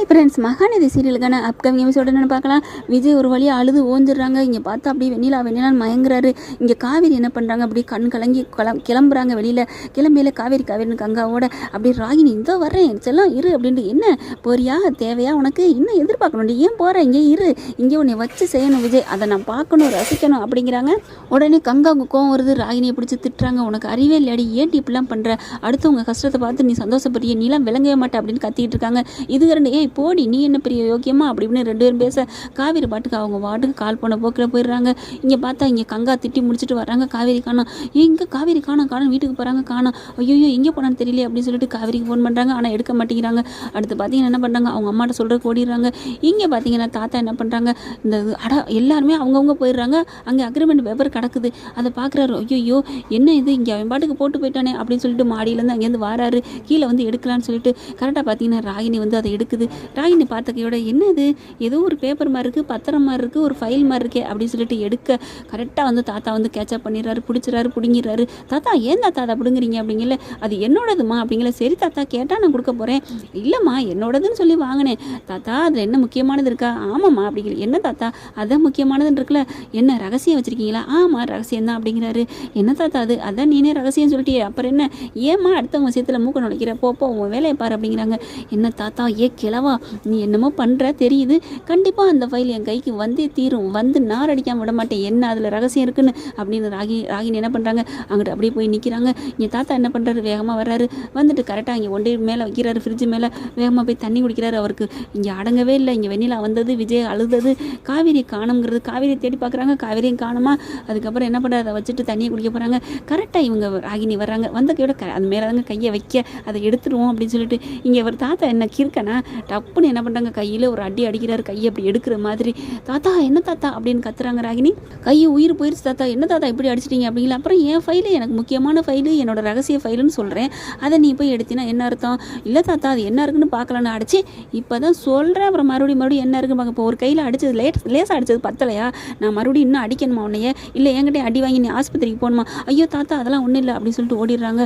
Hi friends Mahanadi சீரியலுக்கான upcoming episode என்னென்னு பார்க்கலாம். விஜய் ஒரு வழியாக அழுது ஓஞ்சிடுறாங்க. இங்கே பார்த்தா அப்படியே வெண்ணிலா வெண்ணிலான்னு மயங்குறாரு. இங்கே காவேரி என்ன பண்ணுறாங்க அப்படி கண் கலங்கி கிளம் கிளம்புறாங்க வெளியில். கிளம்பியில காவேரி காவேரின்னு கங்காவோட அப்படி ராகினி இதோ வர்றேன். செல்லாம் இரு அப்படின்ட்டு என்ன? போறியா? தேவையா உனக்கு? இன்னும் எதிர்பார்க்கணும்? ஏன் போகிற இங்கே இரு. இங்கே உன்னை வச்சு செய்யணும் விஜய். அதை நான் பார்க்கணும் ரசிக்கணும் அப்படிங்கிறாங்க. உடனே கங்காவுக்கு கோவம் வருது. ராகினியை பிடிச்சி திட்டுறாங்க. உனக்கு அறிவே இல்லையாடி. ஏன்டி இப்படிலாம் பண்ணுற அடுத்தவங்க கஷ்டத்தை பார்த்து நீ சந்தோஷப்படுறிய நீலாம் விளங்கவே மாட்டேன் அப்படின்னு கத்திட்டு இருக்காங்க. இது ரெண்டு ஏய் போடி நீ என்ன பெரிய யோக்கியமா? அப்படி இப்படின்னு ரெண்டு பேரும் பேச காவேரி பாட்டுக்கு அவங்க பாட்டுக்கு கால் போன போக்கில் போயிடுறாங்க. இங்கே பார்த்தா இங்கே கங்கா திட்டி முடிச்சுட்டு வராங்க காவேரி காணும் எங்கே காவேரி காணும் காணும் வீட்டுக்கு போகிறாங்க காணும் ஐயோ எங்கே போனான்னு தெரியல அப்படின்னு சொல்லிட்டு காவேரிக்கு ஃபோன் பண்ணுறாங்க ஆனால் எடுக்க மாட்டேங்கிறாங்க. அடுத்து பார்த்தீங்கன்னா என்ன பண்ணுறாங்க அவங்க அம்மாட்ட சொல்கிற ஓடிடுறாங்க. இங்கே பார்த்தீங்கன்னா தாத்தா என்ன பண்ணுறாங்க இந்த அட எல்லாருமே அவங்கவுங்க போயிடுறாங்க. அங்கே அக்ரிமெண்ட் பேப்பர் கிடக்குது. அதை பார்க்குறாரு. ஐயோ என்ன இது? இங்கே அவன் பாட்டுக்கு போட்டு போயிட்டானே அப்படின்னு சொல்லிட்டு மாடியிலேருந்து அங்கேருந்து வாராரு. கீழே வந்து எடுக்கலான்னு சொல்லிட்டு கரெக்டாக பார்த்தீங்கன்னா ராகினி வந்து அதை எடுக்குது. ராகினி நீ கையோட என்னது? ஏதோ ஒரு பேப்பர் மாதிரி இருக்குது பத்திரம் மாதிரி இருக்குது ஒரு ஃபைல் மாதிரி இருக்கே அப்படின்னு சொல்லிட்டு எடுக்க கரெக்டாக வந்து தாத்தா வந்து கேட்சப் பண்ணிடுறாரு பிடிச்சிறாரு பிடுங்கிறாரு தாத்தா ஏன் தாத்தா அதை பிடுங்குறீங்க? அப்படிங்கல அது என்னோடதுமா? அப்படிங்கல சரி தாத்தா கேட்டால் நான் கொடுக்க போகிறேன் இல்லைம்மா என்னோடதுன்னு சொல்லி வாங்கினேன். தாத்தா அதில் என்ன முக்கியமானது இருக்கா? ஆமாம்மா அப்படிங்கிற என்ன தாத்தா? அதான் முக்கியமானதுன்னு இருக்குல்ல என்ன ரகசியம் வச்சுருக்கீங்களா? ஆமாம் ரகசியம் தான் அப்படிங்கிறாரு. என்ன தாத்தா அது? அதான் நீனே ரகசியம் சொல்லிட்டு அப்புறம் என்ன? ஏம்மா அடுத்தவங்க விஷயத்தில் மூக்க நுழைக்கிற போப்போ உன் வேலையை பாரு அப்படிங்கிறாங்க. என்ன தாத்தா ஏ கிழவா நீ என்னமோ பண்ணுற தெரியுது. கண்டிப்பாக அந்த ஃபைல் என் கைக்கு வந்தே தீரும். வந்து நார் அடிக்காமல் விட மாட்டேன். என்ன அதில் ரகசியம் இருக்குன்னு? அப்படின்னு ராகி ராகினி என்ன பண்ணுறாங்க அங்கிட்ட அப்படியே போய் நிற்கிறாங்க இங்கே தாத்தா என்ன பண்ணுறாரு வேகமாக வர்றாரு. வந்துட்டு கரெக்டாக இங்கே ஒன்றே மேலே வைக்கிறாரு ஃப்ரிட்ஜு மேலே. வேகமாக போய் தண்ணி குடிக்கிறாரு அவருக்கு. இங்கே அடங்கவே இல்லை. இங்கே வெண்ணிலா வந்தது விஜய் அழுதது. காவேரி காணுங்கிறது காவேரியை தேடி பார்க்குறாங்க. காவேரியும் காணுமா? அதுக்கப்புறம் என்ன பண்ணுறாரு அதை வச்சுட்டு தண்ணியை குடிக்க போகிறாங்க கரெக்டாக இவங்க ராகினி வர்றாங்க. வந்த கையோட க அது மேலே தாங்க கையை வைக்க அதை எடுத்துருவோம் அப்படின்னு சொல்லிட்டு. இங்கே ஒரு தாத்தா என்ன கிறுக்கனா டப்புன்னு என்ன பண்ணுறாங்க கையில் ஒரு அடி அடிக்கிறாரு. கையை அப்படி எடுக்கிற மாதிரி. தாத்தா என்ன தாத்தா? அப்படின்னு கத்துறாங்க ராகினி. கையை உயிர் போயிருச்சு தாத்தா. என்ன தாத்தா இப்படி அடிச்சிட்டீங்க? அப்படிங்களா அப்புறம் என் ஃபைலு எனக்கு முக்கியமான ஃபைலு என்னோட ரகசிய ஃபைலுன்னு சொல்கிறேன் அதை நீ போய் எடுத்தினா என்ன அர்த்தம்? இல்லை தாத்தா அது என்ன இருக்குன்னு பார்க்கலான்னு அடிச்சு இப்போ தான் சொல்கிறேன் அப்புறம் மறுபடியும் மறுபடியும் என்ன இருக்குன்னு பார்க்க இப்போ ஒரு கையில் அடிச்சது லேட் லேசாக அடிச்சது பத்தலையா? நான் மறுபடியும் இன்னும் அடிக்கணுமா உன்னைய? இல்லை என்கிட்ட அடி வாங்கி நீ ஆஸ்பத்திரிக்கு போகணுமா? ஐயோ தாத்தா அதெல்லாம் ஒன்றும் இல்லை. அப்படின்னு சொல்லிட்டு ஓடிடுறாங்க.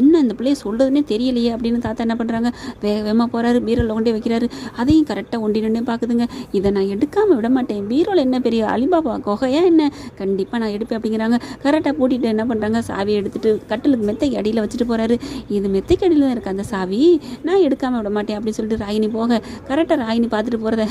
என்ன இந்த பிள்ளைய சொல்கிறதுனே தெரியலையே அப்படின்னு தாத்தா என்ன பண்ணுறாங்க வேக வேகமாக போகிறாரு பீரோவில் கொண்டே வைக்கிறாரு அதையும் கரெக்டாக ஒண்டி நின்று பார்க்குதுங்க இதை நான் எடுக்காமல் விட மாட்டேன். பீரோவில் என்ன பெரிய அலிபாபா குகையா என்ன? கண்டிப்பாக நான் எடுப்பேன் அப்படிங்கிறாங்க. கரெக்டாக பூட்டிட்டு என்ன பண்ணுறாங்க சாவியை எடுத்துட்டு கட்டிலுக்கு மெத்தைக்கு அடியில் வச்சுட்டு போகிறாரு இது மெத்தைக்கு அடியில் தான் இருக்குது அந்த சாவி. நான் எடுக்காமல் விட மாட்டேன் அப்படின்னு சொல்லிட்டு ராகினி போக கரெக்டாக ராகினி பார்த்துட்டு போகிறத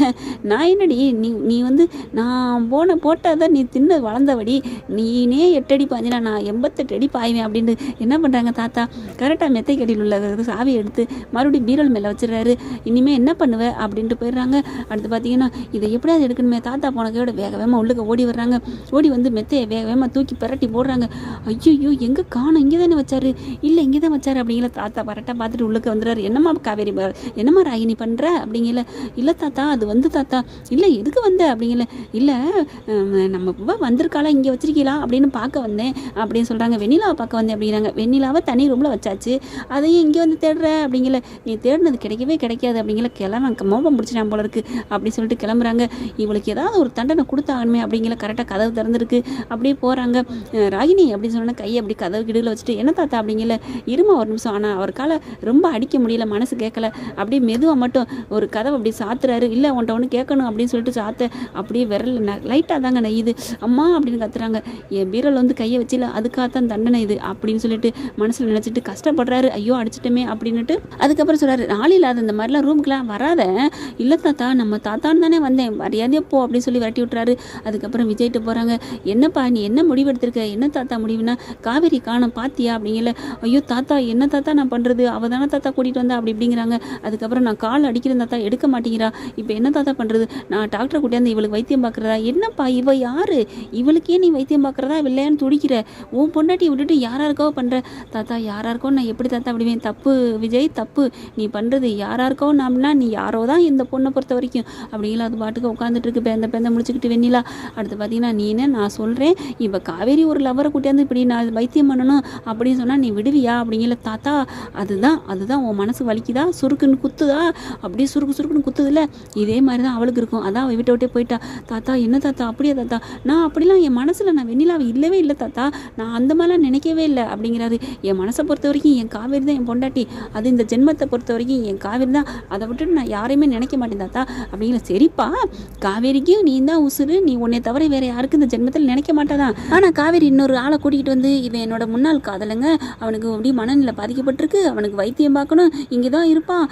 நான் என்னடி நீ நீ வந்து நான் போன போட்டால் தான் நீ தின்னு வளர்ந்தபடி நீனே எட்டடி பாஞ்சினா நான் எண்பத்தெட்டு அடி பாய்வேன் அப்படின்னு என்ன பண்ணுறாங்க தாத்தா? கரெக்டாக மெத்தைக்கு அடியில் உள்ள சாவியை எடுத்து மறுபடியும் பீரோல் மேலே வச்சிடுறாரு. இனிமேல் என்ன என்ன பண்ணுவ அப்படின்ட்டு போயிடுறாங்க. அடுத்து பார்த்தீங்கன்னா இதை எப்படியாவது எடுக்கணுமே? தாத்தா போனக்கையோட வேக வேகமாக உள்ளுக்க ஓடி வர்றாங்க. ஓடி வந்து மெத்தையை வேக வேகமாக தூக்கி பிரட்டி போடுறாங்க. ஐயோ எங்கே காணும்? இங்கே தானே வச்சாரு. இல்லை இங்கே தான் வச்சாரு அப்படிங்கிற தாத்தா பரட்டா பார்த்துட்டு உள்ளுக்க வந்துடுறாரு. என்னம்மா காவேரி என்னம்மா ராகினி பண்ணுற அப்படிங்கல. இல்லை தாத்தா அது வந்து தாத்தா. இல்லை எதுக்கு வந்த அப்படிங்கல. இல்லை நம்ம வந்திருக்காளா இங்கே வச்சிருக்கீங்களா அப்படின்னு பார்க்க வந்தேன் அப்படின்னு சொல்கிறாங்க வெண்ணிலாவை பார்க்க வந்தேன் அப்படிங்கிறாங்க. வெண்ணிலாவை தனி ரூமில் வச்சாச்சு. அதையும் இங்கே வந்து தேடுற அப்படிங்கல. நீ தேடினது கிடைக்கவே கிடைக்காது அப்படிங்கல. கிளம்ப மோபம் பிடிச்சிட்டான் போல இருக்குது அப்படின்னு சொல்லிட்டு கிளம்புறாங்க. இவளுக்கு ஏதாவது ஒரு தண்டனை கொடுத்தாகணுமே அப்படிங்கிற கரெக்டாக கதவு திறந்துருக்கு. அப்படியே போகிறாங்க ராகினி அப்படின்னு சொன்னால் கையை அப்படி கதவு கிடுகில் வச்சுட்டு என்ன தாத்தா அப்படிங்கல? இருமா ஒரு நிமிஷம். ஆனால் அவருக்கால ரொம்ப அடிக்க முடியல மனசு கேட்கல அப்படியே மெதுவாக மட்டும் ஒரு கதவை அப்படி சாத்துறாரு. இல்லை உன்ட்ட ஒன்று கேட்கணும் அப்படின்னு சொல்லிட்டு சாத்த அப்படியே விரல் லைட்டாக தாங்க நெய்யுது. அம்மா அப்படின்னு கத்துறாங்க. என் பீரல் வந்து கையை வச்சில அதுக்காகத்தான் தண்டனை இது அப்படின்னு சொல்லிட்டு மனசில் நினச்சிட்டு கஷ்டப்படுறாரு. ஐயோ அடிச்சிட்டமே அப்படின்னுட்டு அதுக்கப்புறம் சொல்கிறாரு நாளையில் இல்லாத இந்த மாதிரிலாம் ரூமுக்குலாம் வராத. இல்லை தாத்தா நம்ம தாத்தான்னு தானே வந்தேன். மரியாதையே போ அப்படின்னு சொல்லி விரட்டி விட்டுறாரு. அதுக்கப்புறம் விஜய்கிட்ட போகிறாங்க என்னப்பா நீ என்ன முடிவு எடுத்திருக்க? என்ன தாத்தா முடிவுனா காவேரி காணம் பாத்தியா அப்படிங்கல. ஐயோ தாத்தா என்ன தாத்தா நான் பண்ணுறது அவள் தானே தாத்தா கூட்டிகிட்டு வந்தா அப்படி இப்படிங்கிறாங்க. அதுக்கப்புறம் நான் கால் அடிக்கிறேன் தாத்தா எடுக்க மாட்டேங்கிறா. இப்போ என்ன தாத்தா பண்ணுறது நான் டாக்டரை கூட்டியாந்து இவளுக்கு வைத்தியம் பார்க்குறதா என்னப்பா இவ யாரு? இவளுக்கே நீ வைத்தியம் பார்க்குறதா இல்லையான்னு துடிக்கிற. உன் பொண்டாட்டி விட்டுட்டு யாராருக்கோ பண்ணுற தாத்தா யாராருக்கோ நான் எப்படி தாத்தா விடுவேன்? தப்பு விஜய் தப்பு. நீ பண்ணுறது யாராருக்கோ நாம்னா நீ யாரோ தான் இந்த பொண்ணை பொறுத்த வரைக்கும். அப்படிங்களா அது பாட்டுக்கு உட்காந்துட்டு இருக்கு. பேந்த பேந்த முடிச்சுக்கிட்டு வெண்ணிலா அடுத்து பார்த்தீங்கன்னா நீ என்ன? நான் சொல்கிறேன் இப்போ காவேரி ஒரு லவரை கூட்டியாந்து இப்படி நான் வைத்தியம் பண்ணணும் அப்படின்னு சொன்னால் நீ விடுவியா? அப்படிங்கல தாத்தா அதுதான் அதுதான் உன் மனசு வலிக்குதா? சுருக்குன்னு குத்துதா? அப்படியே சுருக்கு சுருக்குன்னு குத்துதில்ல இதே மாதிரி தான் அவளுக்கு இருக்கும். அதான் அவள் விட்டு விட்டே போயிட்டா. தாத்தா என்ன தாத்தா? அப்படியே தாத்தா? நான் அப்படிலாம் என் மனசில் நான் வெண்ணிலாவை இல்லவே இல்லை தாத்தா. நான் அந்த மாதிரிலாம் நினைக்கவே இல்லை. அப்படிங்கிறாரு. என் மனசை பொறுத்த வரைக்கும் என் காவேரி தான் என் பொண்டாட்டி. அது இந்த ஜென்மத்தை பொறுத்த வரைக்கும் என் காவேரி தான். அதை விட்டு விட்டுட்டு நான் யாரையுமே நினைக்க மாட்டேன் தாத்தா. அப்படிங்கிற சரிப்பா காவேரிக்கும் நீ தான் உசுறு நீ உன்னை தவிர வேற யாருக்கும் இந்த ஜென்மத்தில் நினைக்க மாட்டாதான் ஆனால் காவேரி இன்னொரு ஆளை கூட்டிகிட்டு வந்து இவன் என்னோட முன்னாள் காதலங்க அவனுக்கு அப்படி மனநிலை பாதிக்கப்பட்டிருக்கு அவனுக்கு வைத்தியம் பார்க்கணும் இங்கே தான் இருப்பான்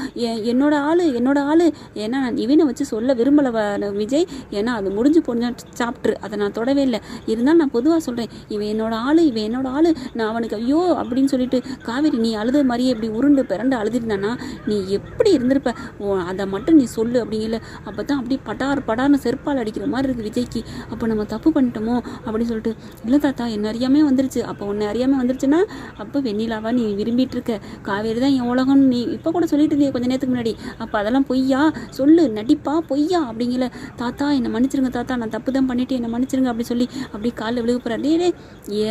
என்னோட ஆள் என்னோட ஆள். ஏன்னா நான் இவனை வச்சு சொல்ல விரும்பலை விஜய். ஏன்னா அது முடிஞ்சு போன சாப்பிட்ரு அதை நான் தொடவே இல்லை. இருந்தாலும் நான் பொதுவாக சொல்கிறேன் இவன் என்னோட ஆள் இவன் என்னோட ஆள். நான் அவனுக்கு ஐயோ அப்படின்னு சொல்லிட்டு காவேரி நீ அழுத மாதிரியே இப்படி உருண்டு பிறண்டு அழுதிருந்தானா நீ எப்படி இருந்திருப்ப? ஓ அதை மட்டும் நீ சொல்லு அப்படிங்கல அப்போ தான் அப்படி பட்டார் படார்னு செருப்பால் அடிக்கிற மாதிரி இருக்குது விஜய்க்கு. அப்போ நம்ம தப்பு பண்ணிட்டோமோ அப்படின்னு சொல்லிட்டு இல்லை தாத்தா என்ன அறியாமே வந்துருச்சு. அப்போ உன்னை அறியாமல் வந்துருச்சுன்னா அப்போ வெண்ணிலாவா நீ விரும்பிட்டு இருக்க. காவேரி தான் என் உலகம்னு நீ இப்போ கூட சொல்லிட்டு இருந்தே கொஞ்ச நேரத்துக்கு முன்னாடி. அப்போ அதெல்லாம் பொய்யா? சொல்லு நடிப்பா? பொய்யா? அப்படிங்கல தாத்தா என்னை மன்னிச்சிருங்க தாத்தா. நான் தப்பு தான் பண்ணிட்டு என்னை மன்னிச்சிருங்க. அப்படி சொல்லி அப்படி காலில் விழுக போகிறேன் டே டே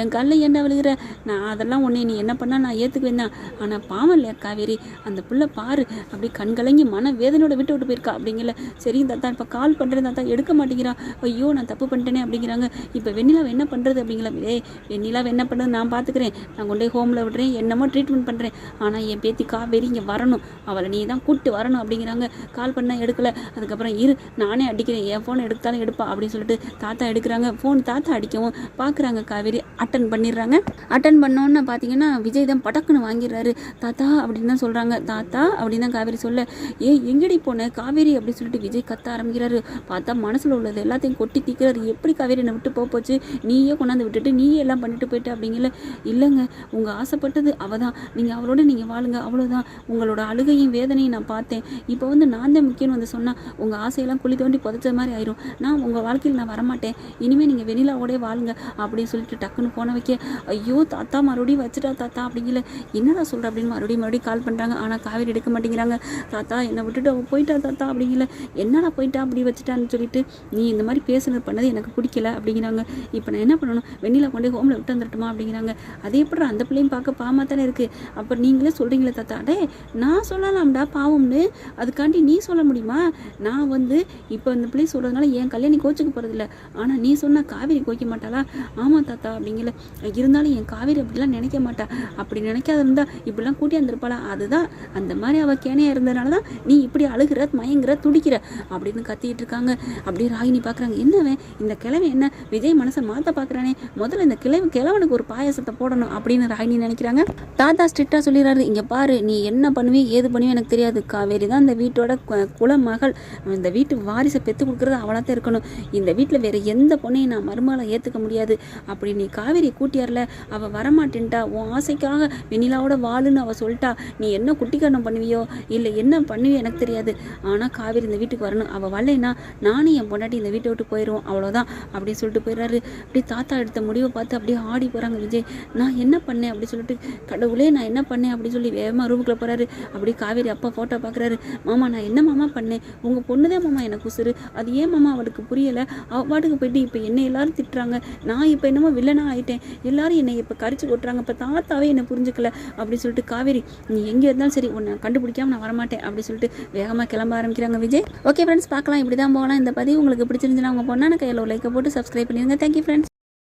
என் காலில் என்ன விழுகிற? நான் அதெல்லாம் உன்னை நீ என்ன பண்ணால் நான் ஏற்றுக்குவேன் தான். ஆனால் பாவம் இல்லையா காவேரி? அந்த புள்ள பாரு. அப்படி கண்கலங்கி மன ஆனால் வேதனையோட விட்டு விட்டு போயிருக்கா அப்படிங்கல. சரி தாத்தா இப்போ கால் பண்ணுறேன் தாத்தா எடுக்க மாட்டேங்கிறா. ஐயோ நான் தப்பு பண்ணிட்டேனே அப்படிங்கிறாங்க. இப்போ வெண்ணிலாவை என்ன பண்ணுறது அப்படிங்களா ஏய் வெண்ணிலாவை என்ன பண்ணுறது நான் பார்த்துக்கிறேன் நான் கொண்டு போய் ஹோமில் விடுறேன். என்னமோ ட்ரீட்மெண்ட் பண்ணுறேன் ஆனால் என் பேத்தி காவேரி இங்கே வரணும். அவளை நீ தான் கூப்பிட்டு வரணும் அப்படிங்கிறாங்க. கால் பண்ணால் எடுக்கலை. அதுக்கப்புறம் இரு நானே அடிக்கிறேன். என் ஃபோனை எடுத்தாலும் எடுப்பா அப்படின்னு சொல்லிட்டு தாத்தா எடுக்கிறாங்க. ஃபோன் தாத்தா அடிக்கவும் பார்க்குறாங்க காவேரி அட்டன் பண்ணிடுறாங்க. அட்டன் பண்ணோன்னு பார்த்தீங்கன்னா விஜய் தான் படக்குன்னு வாங்கிடுறாரு. தாத்தா அப்படின்னு தான் சொல்கிறாங்க தாத்தா அப்படின்னு தான் காவேரி சொல்ல. ஏ எங்கடி போன? காவேரி அப்படின்னு சொல்லிட்டு விஜய் கத்த ஆரம்பிக்கிறாரு. பார்த்தா மனசில் உள்ளது எல்லாத்தையும் கொட்டி தீக்கிறாரு. எப்படி காவேரி என்னை விட்டு போக போச்சு? நீயே கொண்டாந்து விட்டுட்டு நீயே எல்லாம் பண்ணிட்டு போயிட்டு அப்படிங்கல. இல்லைங்க உங்கள் ஆசைப்பட்டது அவள் தான் நீங்கள் அவளோட நீங்கள் வாழுங்க அவ்வளோதான் உங்களோட அழுகையும் வேதனையும் நான் பார்த்தேன். இப்போ வந்து நான் தான் முக்கியம்னு வந்து சொன்னால் உங்கள் ஆசையெல்லாம் குழி தோண்டி புதைச்ச மாதிரி ஆயிரும். நான் உங்கள் வாழ்க்கையில் நான் வரமாட்டேன். இனிமேல் நீங்கள் வெளியிலாவோடய வாழுங்க அப்படின்னு சொல்லிட்டு டக்குன்னு போன வைக்க ஐயோ தாத்தா மறுபடியும் வச்சுட்டா தாத்தா அப்படிங்கல. என்னடா சொல்கிற அப்படின்னு மறுபடியும் மறுபடியும் கால் பண்ணுறாங்க ஆனால் காவேரி எடுக்க மாட்டேங்கிறாங்க. தாத்தா என்னை விட்டுட்டு அவ போயிட்டா தாத்தா அப்படிங்கல என்னடா போயிட்டா அப்படி வச்சுட்டான்னு சொல்லிட்டு நீ இந்த மாதிரி பேசுனது பண்ணது எனக்கு பிடிக்கல அப்படிங்கிறாங்க. இப்போ நான் என்ன பண்ணணும்? வெண்ணில கொண்டு ஹோமில் விட்டு வந்துட்டுமா அப்படிங்கிறாங்க. அதே எப்படி அந்த பிள்ளையும் பார்க்க பாமா தானே இருக்குது அப்போ நீங்களே சொல்கிறீங்களே தாத்தா. டே நான் சொல்லலாம்டா பாவம்னு. அதுக்காண்டி நீ சொல்ல முடியுமா? நான் வந்து இப்போ இந்த பிள்ளை சொல்கிறதுனால என் கல்யாணி கோச்சுக்கு போகிறதில்ல ஆனால் நீ சொன்னால் காவேரி கோய்க்க மாட்டாளா? ஆமாம் தாத்தா அப்படிங்கல. இருந்தாலும் என் காவேரி அப்படிலாம் நினைக்க மாட்டா. அப்படி நினைக்காத இருந்தால் இப்படிலாம் கூட்டி வந்திருப்பாளா? அதுதான். அந்த மாதிரி அவள் கேனையாக இருந்ததுனால தான் நீ இப்படி அழுகிற மயங்குற துடிக்கிற அப்படின்னு கத்திட்டு இருக்காங்க. அப்படியே ராகினி பார்க்குறாங்க என்னவன் இந்த கிழவன் என்ன? விஜய் மனசை மாற்ற பார்க்குறானே முதல்ல இந்த கிழமை கிழவனுக்கு ஒரு பாயாசத்தை போடணும் அப்படின்னு ராகினி நினைக்கிறாங்க. தாத்தா ஸ்ட்ரிக்டாக சொல்லிடுறாரு. இங்கே பாரு நீ என்ன பண்ணுவி ஏது பண்ணுவி எனக்கு தெரியாது. காவேரி தான் இந்த வீட்டோட குலமகள் இந்த வீட்டு வாரிசை பெற்று கொடுக்குறது அவளாக தான் இருக்கணும். இந்த வீட்டில் வேறு எந்த பொண்ணையும் நான் மருமகளை ஏற்றுக்க முடியாது. அப்படி நீ காவேரி கூட்டியார்ல அவள் வரமாட்டேன்ட்டா. உன் ஆசைக்காக வெண்ணிலாவோட வாழுன்னு அவள் சொல்லிட்டா. நீ என்ன குட்டிக்கரணம் பண்ணுவியோ இல்லை என்ன பண்ணுவியோ எனக்கு தெரியாது. ஆனால் காவேரி இந்த வீட்டுக்கு வரணும். அவள் வரலைன்னா நானும் என் பொண்டாட்டி இந்த வீட்டை விட்டு போயிடுவோம். அவ்வளோதான் அப்படின்னு சொல்லிட்டு போயிடுறாரு. அப்படியே தாத்தா எடுத்த முடிவை பார்த்து அப்படியே ஆடி போகிறாங்க விஜய். நான் என்ன பண்ணேன்? அப்படின்னு சொல்லிட்டு கடவுளே நான் என்ன பண்ணேன்? அப்படின்னு சொல்லி வேகமாக ரூமுக்குள்ளே போகிறாரு அப்படியே காவேரி அப்பா ஃபோட்டோ பார்க்குறாரு மாமா நான் என்ன மாமா பண்ணேன்? உங்கள் பொண்ணு தான் மாமா எனக்கு உசுறு. அது ஏன் மாமா அவளுக்கு புரியலை? அவ பாட்டுக்கு போயிட்டு இப்போ என்னை எல்லாரும் திட்டுறாங்க. நான் இப்போ என்னமோ வில்லனாக ஆயிட்டேன். எல்லாரும் என்னை இப்போ கரிச்சு கொட்டுறாங்க. இப்போ தாத்தாவே என்னை புரிஞ்சுக்கல. அப்படின்னு சொல்லிட்டு காவேரி நீ எங்கே இருந்தாலும் சரி உன்னை கண்டுபிடிக்காம நான் வரமாட்டேன். அப்படின்னு சொல்லிட்டு வேகமாக கிளம்ப ஆரம்பிக்கிறாங்க விஜய். ஓகே ஃப்ரெண்ட்ஸ் பார்க்கலாம். இப்படி தான் போகலாம். இந்த பதிவு உங்களுக்கு பிடிச்சிருந்துச்சுன்னா அவங்க பொண்ணான கையில் லைக்கை போட்டு சப்ஸ்கிரைப் பண்ணிடுங்க. Thank you friends